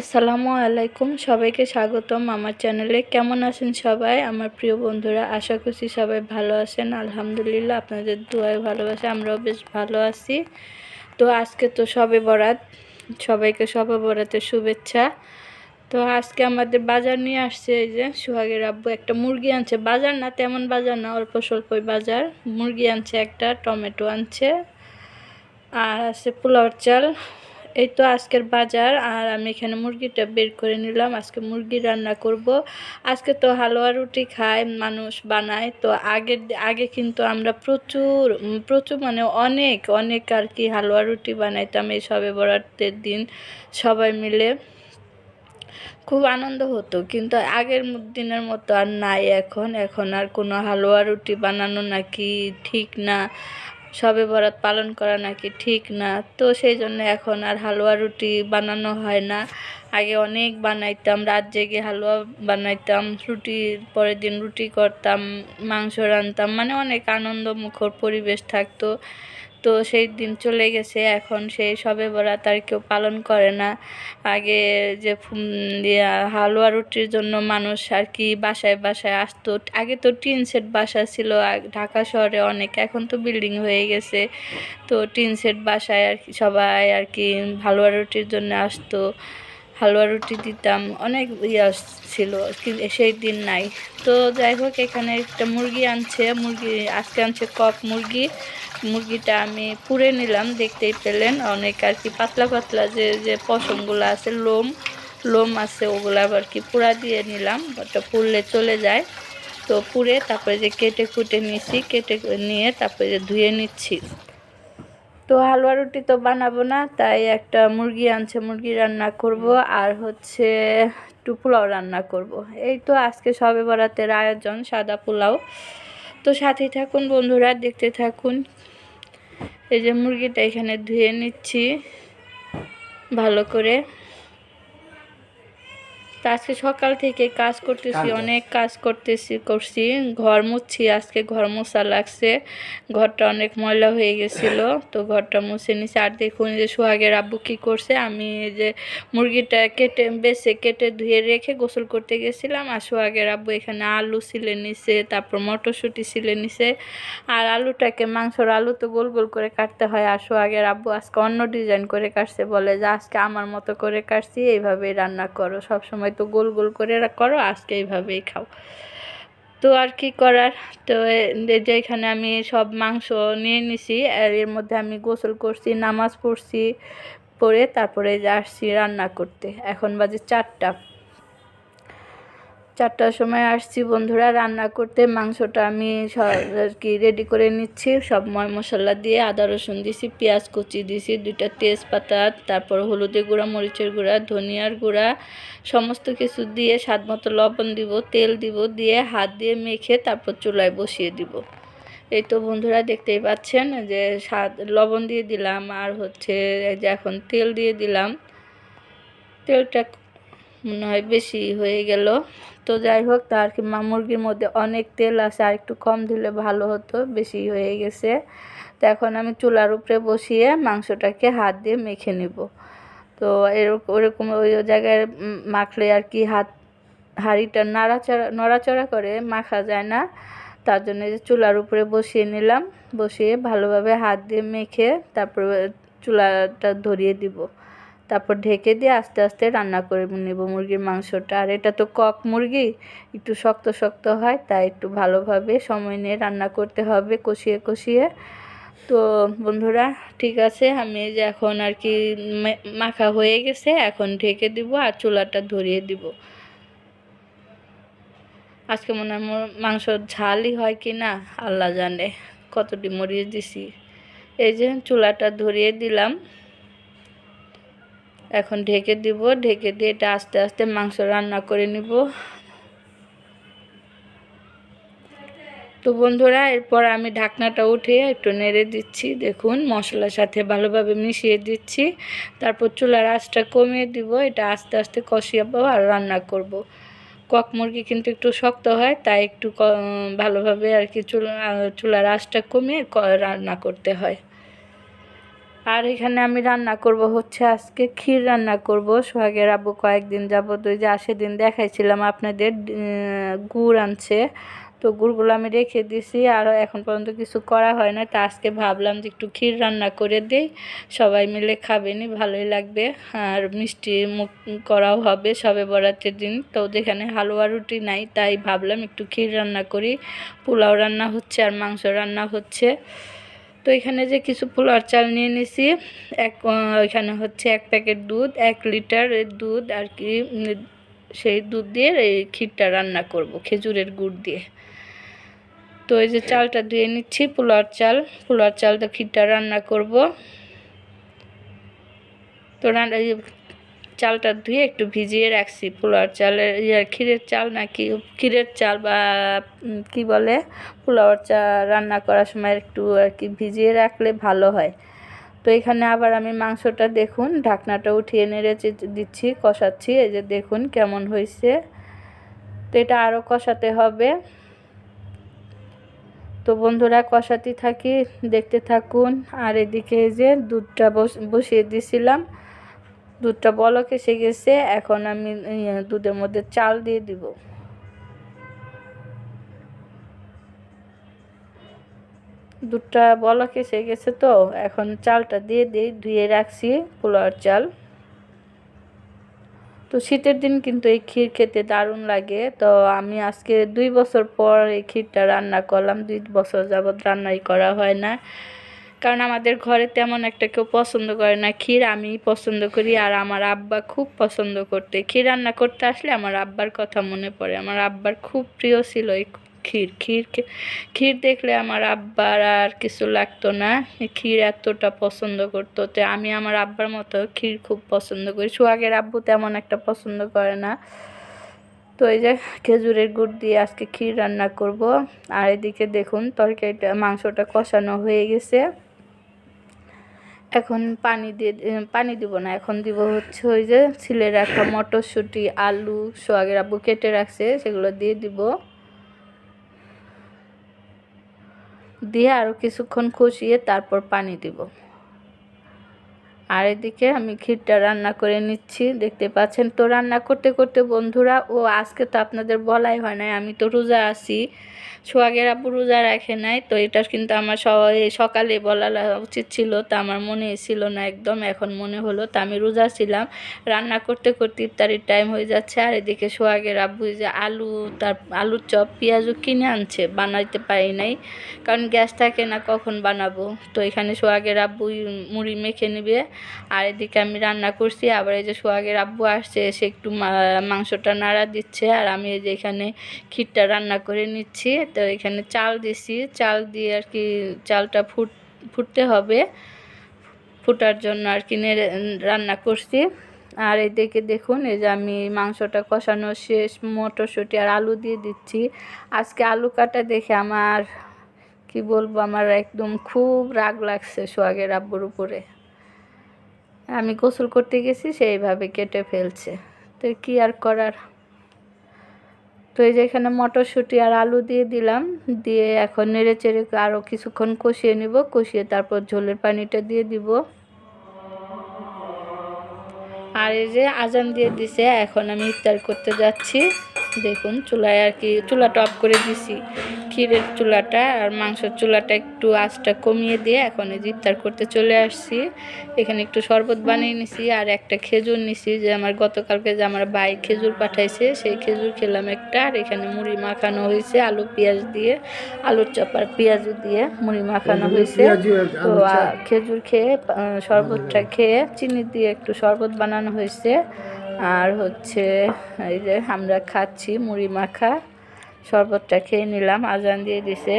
আসসালামু আলাইকুম, সবাইকে স্বাগতম আমার চ্যানেলে। কেমন আছেন সবাই? আমার প্রিয় বন্ধুরা, আশা করছি সবাই ভালো আছেন। আলহামদুলিল্লাহ, আপনাদের দুয়ায় ভালোবাসে, আমরাও বেশ ভালো আছি। তো আজকে তো সবে বরাত, সবাইকে সবে বরাতের শুভেচ্ছা। তো আজকে আমাদের বাজার নিয়ে আসছে এই যে, সোহাগের আব্বু একটা মুরগি আনছে। বাজার না, তেমন বাজার না, অল্প স্বল্পই বাজার। মুরগি আনছে একটা, টমেটো আনছে, আর আছে পোলাওর চাল। এই তো আজকের বাজার, আর আমি এখানে মুরগিটা বের করে নিলাম। আজকে মুরগি রান্না করব। আজকে তো হালুয়া রুটি খায়, মানুষ বানায়। তো আগের আগে কিন্তু আমরা প্রচুর প্রচুর মানে অনেক অনেক আর কি হালুয়া রুটি বানাইতাম এই সবে বরাতের দিন সবাই মিলে। খুব আনন্দ হতো, কিন্তু আগের দিনের মতো আর নাই এখন। এখন আর কোনো হালুয়া রুটি বানানো নাকি ঠিক না। সবে বরাত পালন করা নাকি ঠিক না। তো সেই জন্য এখন আর হালুয়া রুটি বানানো হয় না। আগে অনেক বানাইতাম, রাত জেগে হালুয়া বানাইতাম, রুটির পরের দিন রুটি করতাম, মাংস রানতাম মানে অনেক আনন্দমুখর পরিবেশ থাকতো। তো সেই দিন চলে গেছে। এখন সেই সবে বরাত তার কেউ পালন করে না। আগে যে হালুয়া রুটির জন্য মানুষ আর কি বাসায় বাসায় আসতো। আগে তো টিন সেট বাসা ছিল ঢাকা শহরে অনেক। এখন তো বিল্ডিং হয়ে গেছে। তো টিন সেট বাসায় আর কি সবাই আর কি হালুয়া রুটির জন্য আসতো। হালুয়া রুটি দিতাম, অনেক ইয়ে ছিল সেই দিন নাই। তো যাই হোক, এখানে একটা মুরগি আনছে, মুরগি আজকে আনছে কক মুরগি। মুরগিটা আমি পুড়ে নিলাম, দেখতেই পেলেন। অনেক আর কি পাতলা পাতলা যে যে পশমগুলো আছে, লোম লোম আছে, ওগুলো আবার কি পুরা দিয়ে নিলাম, ওটা পুড়লে চলে যায়। তো পুড়ে তারপরে যে কেটে কুটে নিছি কেটে নিয়ে তারপরে যে ধুয়ে নিচ্ছি। তো হালুয়া রুটি তো বানাবো না তাই একটা মুরগি আনছে মুরগি রান্না করব আর হচ্ছে একটু পোলাও রান্না করব। এই তো আজকে সবে বরাতের আয়োজন সাদা পোলাও। তো সাথেই থাকুন বন্ধুরা দেখতে থাকুন। এই যে মুরগিটা এখানে ধুয়ে নিচ্ছি ভালো করে। তো আজকে সকাল থেকে কাজ করতেছি অনেক কাজ করতেছি করছি। ঘর মুছছি আজকে ঘর মোছা লাগছে। ঘরটা অনেক ময়লা হয়ে গেছিল তো ঘরটা মুছে নিছি। আর দেখুন যে সোহাগের আব্বু কী করছে আমি যে মুরগিটা কেটে বেছে কেটে ধুয়ে রেখে গোসল করতে গেছিলাম। আর সোহাগের আব্বু এখানে আলু সিলে নিছে তারপর মটরশুঁটি সিলে নিছে। আর আলুটাকে মাংসর আলু তো গোল গোল করে কাটতে হয়। আর সোহাগের আব্বু আজকে অন্য ডিজাইন করে কাটছে বলে যে আজকে আমার মতো করে কাটছি এইভাবেই রান্না করো সবসময় হয়তো গোল গোল করে করো, আজকে এইভাবেই খাও। তো আর কি করার? তো যে এখানে আমি সব মাংস নিয়ে নিছি, আর এর মধ্যে আমি গোসল করছি, নামাজ পড়ছি, পড়ে তারপরে আসছি রান্না করতে। এখন বাজে চারটা। চারটার সময় আসছি বন্ধুরা, রান্না করতে। মাংসটা আমি আর কি রেডি করে নিচ্ছি। সব ময় মশলা দিয়ে আদা, রসুন দিছি, পেঁয়াজ কুচি দিছি, দুইটা তেজপাতা, তারপর হলুদের গুঁড়া, মরিচের গুঁড়া, ধনিয়ার গুঁড়া, সমস্ত কিছু দিয়ে স্বাদ মতো লবণ দিব, তেল দিব, দিয়ে হাত দিয়ে মেখে তারপর চুলায় বসিয়ে দিব। এই তো বন্ধুরা, দেখতেই পাচ্ছেন যে স্বাদ, লবণ দিয়ে দিলাম, আর হচ্ছে যে এখন তেল দিয়ে দিলাম। তেলটা মনে হয় বেশি হয়ে গেল। তো যাই হোক, তার কি মা মুরগির মধ্যে অনেক তেল আছে, আর একটু কম দিলে ভালো হতো, বেশি হয়ে গেছে। তো এখন আমি চুলার উপরে বসিয়ে মাংসটাকে হাত দিয়ে মেখে নিব। তো এরকম ওরকম ওই জায়গায় মাখলে আর কি হাত, হাঁড়িটা নাড়াচাড়া, নড়াচড়া করে মাখা যায় না। তার জন্য যে চুলার উপরে বসিয়ে নিলাম, বসিয়ে ভালোভাবে হাত দিয়ে মেখে তারপরে চুলাটা ধরিয়ে দিব। তারপর ঢেকে দিয়ে আস্তে আস্তে রান্না করে নেব মুরগির মাংসটা। আর এটা তো কক মুরগি, একটু শক্ত শক্ত হয়, তাই একটু ভালোভাবে সময় নিয়ে রান্না করতে হবে কষিয়ে কষিয়ে। তো বন্ধুরা, ঠিক আছে, আমি যে এখন আর কি মাখা হয়ে গেছে, এখন ঢেকে দিব আর চুলাটা ধরিয়ে দিব। আজকে মনে হয় মাংস ঝালই হয় কি না, আল্লাহ জানে, কতটি মরিয়ে দিছি। এই যে চুলাটা ধরিয়ে দিলাম। এখন ঢেকে দিব, ঢেকে দিয়ে এটা আস্তে আস্তে মাংস রান্না করে নিব। তো বন্ধুরা, এরপর আমি ঢাকনাটা উঠে একটু নেড়ে দিচ্ছি। দেখুন, মশলার সাথে ভালোভাবে মিশিয়ে দিচ্ছি। তারপর চুলার আঁচটা কমিয়ে দিব, এটা আস্তে আস্তে কষিয়াবো আর রান্না করব। কক মুরগি কিন্তু একটু শক্ত হয়, তাই একটু ভালোভাবে আর কি চুলা চুলার আঁচটা কমিয়ে রান্না করতে হয়। আর এখানে আমি রান্না করব হচ্ছে আজকে ক্ষীর রান্না করব। সোহাগের আব্বু কয়েকদিন যাবত ওই যে আসে দিন দেখাইছিলাম আপনাদের গুড় আনছে। তো গুড়গুলো আমি রেখে দিছি আর এখন পর্যন্ত কিছু করা হয় না তা আজকে ভাবলাম যে একটু ক্ষীর রান্না করে দেই। সবাই মিলে খাবেনি ভালোই লাগবে। আর মিষ্টি মুখ করাও হবে সবে বরাতের দিন। তো যেখানে হালুয়া রুটি নাই, তাই ভাবলাম একটু ক্ষীর রান্না করি। পোলাও রান্না হচ্ছে আর মাংস রান্না হচ্ছে। তো এখানে যে কিছু পোলার চাল নিয়ে নিছি, এক এখানে হচ্ছে এক প্যাকেট দুধ, এক লিটার দুধ আর কি সেই দুধ দিয়ে এই ক্ষীরটা রান্না করব, খেজুরের গুড় দিয়ে। তো এই যে চালটা ধুয়ে নিচ্ছি পোলার চাল পোলার চালটা ক্ষীরটা রান্না করব। তো রান্না চালটা ধুয়ে একটু ভিজিয়ে রাখছি। পোলাওর চালের ইয়ে ক্ষীরের চাল নাকি, ক্ষীরের চাল বা কি বলে, পোলাওর চাল রান্না করার সময় একটু আর কি ভিজিয়ে রাখলে ভালো হয়। তো এখানে আবার আমি মাংসটা দেখুন, ঢাকনাটা উঠিয়ে নেড়ে দিচ্ছি, কষাচ্ছি, এই যে দেখুন কেমন হয়েছে তো এটা আরও কষাতে হবে। তো বন্ধুরা কষাতে থাকি, দেখতে থাকুন। আর এদিকে যে দুধটা বস- বসিয়ে দিছিলাম। দুধটা বলক এসে গেছে এখন আমি ইয়ে, দুধের মধ্যে চাল দিয়ে দিব। দুধটা বলক এসে গেছে তো এখন চালটা দিয়ে দিই ধুয়ে রাখছি পোলাওয়ার চাল। তো শীতের দিন কিন্তু এই ক্ষীর খেতে দারুণ লাগে। তো আমি আজকে দুই বছর পর এই ক্ষীরটা রান্না করলাম দুই বছর যাবৎ রান্নাই করা হয় না। কারণ আমাদের ঘরে তেমন একটা কেউ পছন্দ করে না। ক্ষীর আমি পছন্দ করি আর আমার আব্বা খুব পছন্দ করতে। ক্ষীর রান্না করতে আসলে আমার আব্বার কথা মনে পড়ে। আমার আব্বার খুব প্রিয় ছিল এই ক্ষীর। ক্ষীর ক্ষীর দেখলে আমার আব্বার আর কিছু লাগতো না। ক্ষীর এতটা পছন্দ করতো তো আমি আমার আব্বার মতো ক্ষীর খুব পছন্দ করি। সোহাগের আব্বু তেমন একটা পছন্দ করে না। তো এই যে খেজুরের গুড় দিয়ে আজকে ক্ষীর রান্না করব। আর এদিকে দেখুন তরকারিটা, মাংসটা কষানো হয়ে গেছে। এখন পানি দিয়ে পানি দিব না। এখন দিব হচ্ছে ওই যে ছিলে রাখা মটরশুঁটি, আলু সোয়াগের আব্বু কেটে রাখছে, সেগুলো দিয়ে দিব। দিয়ে আরও কিছুক্ষণ কষিয়ে তারপর পানি দিব। আর এদিকে আমি ক্ষীরটা রান্না করে নিচ্ছি, দেখতে পাচ্ছেন তো রান্না করতে করতে বন্ধুরা, ও আজকে তো আপনাদের বলাই হয় নাই, আমি তো রোজা আছি। সোহাগের আব্বু রোজা রাখে নাই, তো এটা কিন্তু আমার সবাই সকালে বলা উচিত ছিল, তা আমার মনে ছিল না একদম, এখন মনে হলো, তা আমি রোজা ছিলাম। রান্না করতে করতে ইফতারির টাইম হয়ে যাচ্ছে, আর এদিকে সোহাগের আব্বু যে আলু, তার আলুর চপ, পেঁয়াজও কিনে আনছে, বানাইতে পারি নাই, কারণ গ্যাস থাকে না, কখন বানাবো? তো এখানে সোহাগের আব্বু মুড়ি মেখে নেবে আর এদিকে আমি রান্না করছি, আবার এই যে সোহাগের আব্বু আসছে, এসে একটু মাংসটা নাড়া দিচ্ছে, আর আমি এই যে এখানে ক্ষীরটা রান্না করে নিচ্ছি। তো এখানে চাল দিছি, চাল দিয়ে আর কি চালটা ফুট, ফুটতে হবে, ফুটার জন্য আর কি রান্না করছি। আর এদিকে দেখুন, এই যে আমি মাংসটা কষানো শেষ, মটরশুঁটি আর আলু দিয়ে দিচ্ছি। আজকে আলু কাটা দেখে আমার, কি বলব, আমার একদম খুব রাগ লাগছে সোহাগের আব্বুর উপরে। আমি গোসল করতে গেছি, সেইভাবে কেটে ফেলছে। তো কি আর করার? তো এই যে এখানে মটরশুঁটি আর আলু দিয়ে দিলাম, দিয়ে এখন নেড়ে চেড়ে আরও কিছুক্ষণ কষিয়ে নিব, কষিয়ে তারপর ঝোলের পানিটা দিয়ে দিব। আর এই যে আজান দিয়ে দিছে, এখন আমি ইফতার করতে যাচ্ছি। দেখুন চুলায় আর কি চুলাটা অফ করে দিছি। ক্ষীরের চুলাটা আর মাংসের চুলাটা একটু আঁচটা কমিয়ে দিয়ে এখন এই ইফতার করতে চলে আসছি। এখানে একটু শরবত বানিয়ে নিছি আর একটা খেজুর নিছি যে আমার গতকালকে যে আমার ভাই খেজুর পাঠাইছে সেই খেজুর খেলাম একটা আর এখানে মুড়ি মাখানো হয়েছে আলু পেঁয়াজ দিয়ে আলুর চপ আর পেঁয়াজু দিয়ে মুড়ি মাখানো হয়েছে। তো খেজুর খেয়ে শরবতটা খেয়ে চিনি দিয়ে একটু শরবত বানানো হয়েছে। আর হচ্ছে এই যে আমরা খাচ্ছি মুড়ি মাখা। শরবতটা খেয়ে নিলাম আজান দিয়ে দিছে।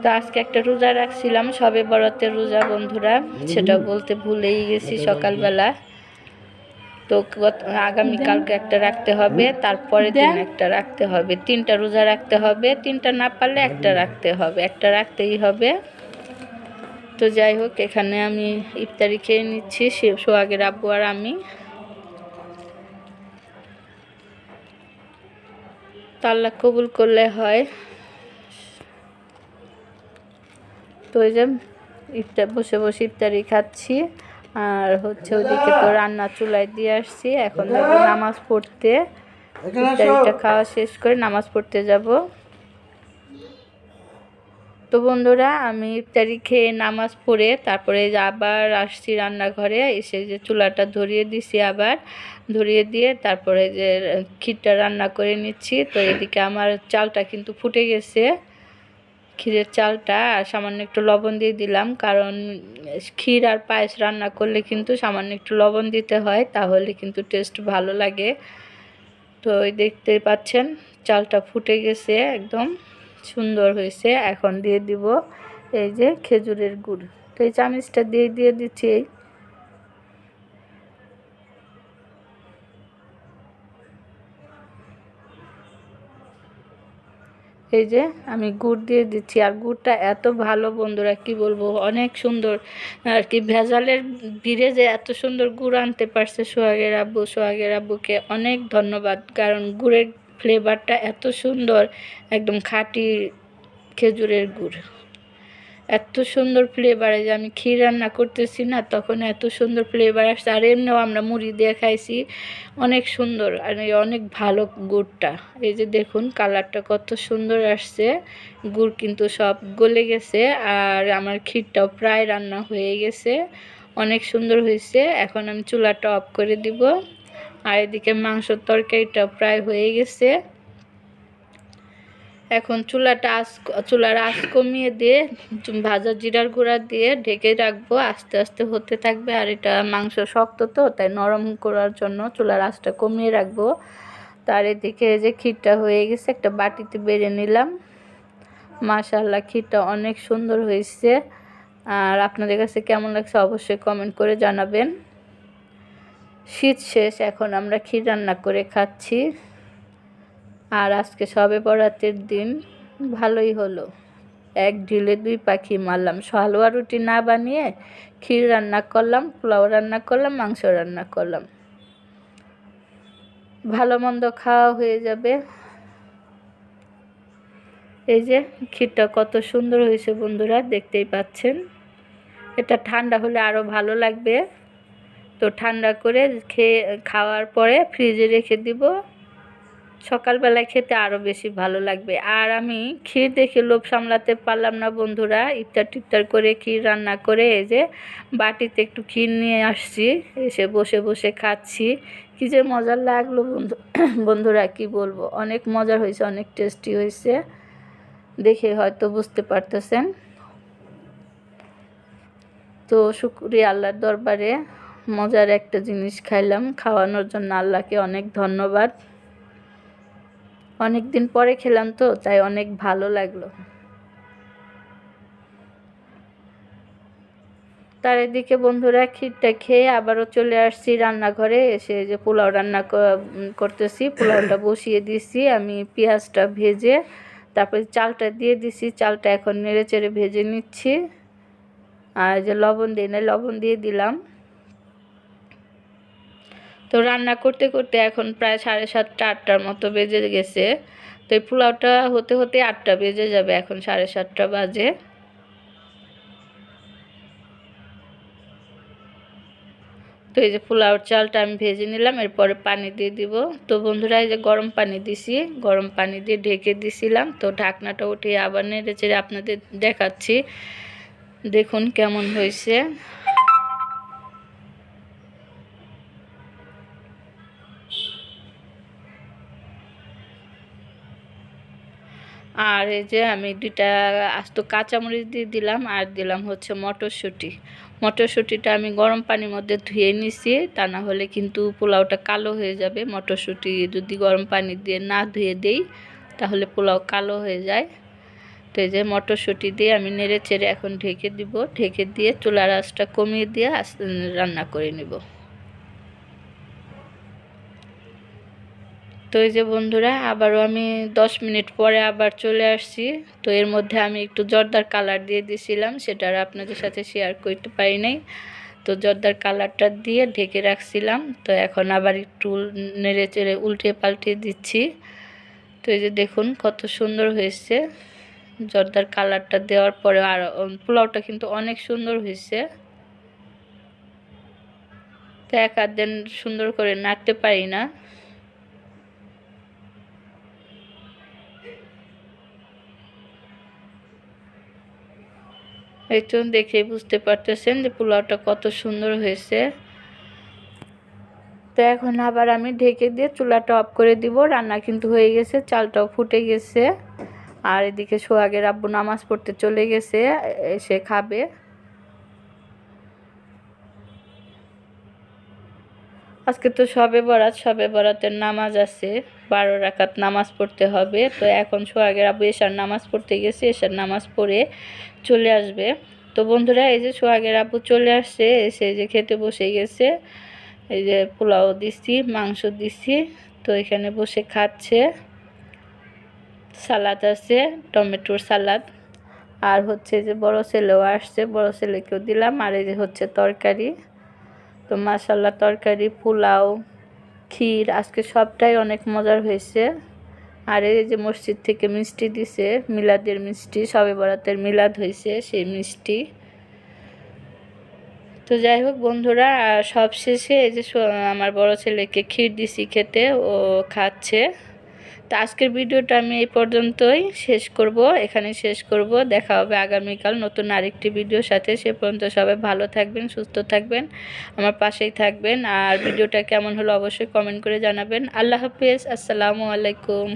তো আজকে একটা রোজা রাখছিলাম সবে বরাতের রোজা বন্ধুরা সেটা বলতে ভুলেই গেছি সকালবেলা। তো আগামীকালকে একটা রাখতে হবে তারপরের দিন একটা রাখতে হবে। তিনটা রোজা রাখতে হবে তিনটা না পারলে একটা রাখতে হবে একটা রাখতেই হবে। তো যাই হোক এখানে আমি ইফতারি খেয়ে নিচ্ছি সোহাগের আব্বু আর আমি। তাল্লা কবুল করলে হয়। তো ওই যে ইফতার বসে বসে ইফতারি খাচ্ছি। আর হচ্ছে ওদিকে তো রান্না চুলায় দিয়ে আসছি। এখন নামাজ পড়তে। ইফতারিটা খাওয়া শেষ করে নামাজ পড়তে যাব। তো বন্ধুরা, আমি ইফতারি খেয়ে নামাজ পড়ে তারপরে আবার আসছি রান্নাঘরে, এসে যে চুলাটা ধরিয়ে দিছি আবার, ধরিয়ে দিয়ে তারপরে যে ক্ষীরটা রান্না করে নিচ্ছি। তো এদিকে আমার চালটা কিন্তু ফুটে গেছে, ক্ষীরের চালটা, আর সামান্য একটু লবণ দিয়ে দিলাম। কারণ ক্ষীর আর পায়েস রান্না করলে কিন্তু সামান্য একটু লবণ দিতে হয়, তাহলে কিন্তু টেস্ট ভালো লাগে। তো দেখতে পাচ্ছেন, চালটা ফুটে গেছে একদম। সুন্দর হয়েছে। এখন দিয়ে দিব এই যে খেজুরের গুড়। তো এই চামিচটা দিয়ে দিয়ে দিচ্ছি এই। এই যে আমি গুড় দিয়ে দিচ্ছি। আর গুড়টা এত ভালো বন্ধুরা, কি বলব? অনেক সুন্দর। আর কি ভেজালের ভিড়ে যে এত সুন্দর গুড় আনতে পারছে সোহাগের আব্বু, সোহাগের আব্বুকে অনেক ধন্যবাদ। কারণ গুড়ের ফ্লেভারটা এত সুন্দর, একদম খাঁটি খেজুরের গুড়। এত সুন্দর ফ্লেভার যে আমি ক্ষীর রান্না করতেছি না, তখন এত সুন্দর ফ্লেভার আসছে, আর এমনিও আমরা মুড়ি দিয়ে খাইছি, অনেক সুন্দর, আর অনেক ভালো গুড়টা। এই যে দেখুন, কালারটা কত সুন্দর আসছে, গুড় কিন্তু সব গলে গেছে, আর আমার ক্ষীরটাও প্রায় রান্না হয়ে গেছে, অনেক সুন্দর হয়েছে। এখন আমি চুলাটা অফ করে দিব। আর এদিকে মাংসর তরকারিটা প্রায় হয়ে গেছে। এখন চুলাটা আস, চুলার আঁচ কমিয়ে দিয়ে ভাজা জিরার গুঁড়া দিয়ে ঢেকে রাখব। আস্তে আস্তে হতে থাকবে আর এটা মাংস শক্ত তো, তাই নরম করার জন্য চুলার আঁচটা কমিয়ে রাখব। তার এদিকে যে ক্ষীরটা হয়ে গেছে, একটা বাটিতে বেড়ে নিলাম। মাশাল্লাহ ক্ষীরটা অনেক সুন্দর হয়েছে। আর আপনাদের কাছে কেমন লাগছে অবশ্যই কমেন্ট করে জানাবেন। শীত শেষ, এখন আমরা ক্ষীর রান্না করে খাচ্ছি। আর আজকে সবে বরাতের দিন, ভালোই হলো। এক ঢিলে দুই পাখি মারলাম। হালুয়া রুটি না বানিয়ে ক্ষীর রান্না করলাম, পোলাও রান্না করলাম, মাংস রান্না করলাম। ভালো মন্দ খাওয়া হয়ে যাবে। এই যে ক্ষীরটা কত সুন্দর হয়েছে বন্ধুরা, দেখতেই পাচ্ছেন। এটা ঠান্ডা হলে আরও ভালো লাগবে। তো ঠান্ডা করে খেয়ে, খাওয়ার পরে ফ্রিজে রেখে দিব। সকালবেলায় খেতে আরও বেশি ভালো লাগবে। আর আমি ক্ষীর দেখে লোভ সামলাতে পারলাম না বন্ধুরা। ইফতার টিফতার করে ক্ষীর রান্না করে এই যে বাটিতে একটু ক্ষীর নিয়ে আসছি। এসে বসে বসে খাচ্ছি। কী যে মজার লাগল বন্ধু, বন্ধুরা, কি বলব? অনেক মজার হয়েছে, অনেক টেস্টি হয়েছে। দেখে হয়তো বুঝতে পারতেছেন। তো শুক্রিয়া আল্লাহর দরবারে। মজার একটা জিনিস খাইলাম। খাওয়ানোর জন্য আল্লাহকে অনেক ধন্যবাদ। অনেক দিন পরে খেলাম তো, তাই অনেক ভালো লাগল। তার এদিকে বন্ধুরা ক্ষীরটা খেয়ে আবারও চলে আসছি রান্নাঘরে। এসে যে পোলাও রান্না করতেছি। পোলাওটা বসিয়ে দিছি আমি পেঁয়াজটা ভেজে, তারপরে চালটা দিয়ে দিছি। চালটা এখন নেড়ে চেড়ে ভেজে নিচ্ছি। আর যে লবণ দিই না লবণ দিয়ে দিলাম। তো রান্না করতে করতে এখন প্রায় সাড়ে সাতটা, আটটার মতো বেজে গেছে। তো এই পোলাওটা হতে হতে আটটা বেজে যাবে এখন, সাড়ে সাতটা বাজে। তো এই যে পোলাওর চালটা আমি ভেজে নিলাম, এরপরে পানি দিয়ে দিব। তো বন্ধুরা, এই যে গরম পানি দিছি, গরম পানি দিয়ে ঢেকে দিছিলাম। তো ঢাকনাটা উঠিয়ে আবার নেড়ে চেড়ে আপনাদের দেখাচ্ছি। দেখুন কেমন হয়েছে। আর এই যে আমি দুইটা আস্ত কাঁচামরিচ দিয়ে দিলাম, আর দিলাম হচ্ছে মটরশুঁটি। মটরশুঁটিটা আমি গরম পানির মধ্যে ধুয়ে নিছি, তা না হলে কিন্তু পোলাওটা কালো হয়ে যাবে। মটরশুঁটি যদি গরম পানি দিয়ে না ধুয়ে দেই, তাহলে পোলাও কালো হয়ে যায়। তো এই যে মটরশুঁটি দিয়ে আমি নেড়ে চেড়ে এখন ঢেকে দিব। ঢেকে দিয়ে চুলার আঁচটা কমিয়ে দিয়ে রান্না করে নিব। তো এই যে বন্ধুরা, আবারও আমি দশ মিনিট পরে আবার চলে আসছি। তো এর মধ্যে আমি একটু জর্দার কালার দিয়ে দিয়েছিলাম সেটা আর আপনাদের সাথে শেয়ার করতে পারি নাই। তো জর্দার কালারটা দিয়ে ঢেকে রাখছিলাম, তো এখন আবার একটু নেড়ে চেড়ে উল্টে পাল্টে দিচ্ছি। তো এই যে দেখুন কত সুন্দর হয়েছে। জর্দার কালারটা দেওয়ার পরে আর পোলাওটা কিন্তু অনেক সুন্দর হয়েছে। তো এক আধ দিন সুন্দর করে নাড়তে পারি না। তো দেখে বুঝতে পারতেছেন যে পোলাওটা কত সুন্দর হয়েছে। তো এখন আবার আমি ঢেকে দিয়ে চুলাটা অফ করে দিব। রান্না কিন্তু হয়ে গেছে, চালটাও ফুটে গেছে। আর এদিকে সোহাগের আব্বু নামাজ পড়তে চলে গেছে এসে খাবে। আজকে তো সবে বরাত, সবে বরাতের নামাজ আছে, বারো রাকাত নামাজ পড়তে হবে। তো এখন সোহাগের আব্বু এসার নামাজ পড়তে গেছে এসার নামাজ পড়ে চলে আসবে। তো বন্ধুরা, এই যে সোহাগের আবু চলে আসছে, এসে যে খেতে বসে গেছে। এই যে পোলাও দিছি মাংস দিছি তো এখানে বসে খাচ্ছে। সালাদ আছে, টমেটোর সালাদ। আর হচ্ছে যে বড় ছেলেও আসছে, বড় ছেলেকেও দিলাম। আর এই যে হচ্ছে তরকারি। তো মাসাল্লা তরকারি, পোলাও, ক্ষীর, আজকে সবটাই অনেক মজার হয়েছে। আর এই যে মসজিদ থেকে মিষ্টি দিছে, মিলাদের মিষ্টি, সবে বরাতের মিলাদ হয়েছে সেই মিষ্টি। তো যাই হোক বন্ধুরা সব শেষে এই যে আমার বড় ছেলেকে ক্ষীর দিছি খেতে, ও খাচ্ছে। তো আজকের ভিডিওটা আমি এই পর্যন্তই শেষ করব এখানে শেষ করব। দেখা হবে আগামীকাল নতুন আরেকটি ভিডিওর সাথে। সে পর্যন্ত সবাই ভালো থাকবেন, সুস্থ থাকবেন, আমার পাশেই থাকবেন। আর ভিডিওটা কেমন হলো অবশ্যই কমেন্ট করে জানাবেন। আল্লাহ হাফিজ, আসসালামু আলাইকুম।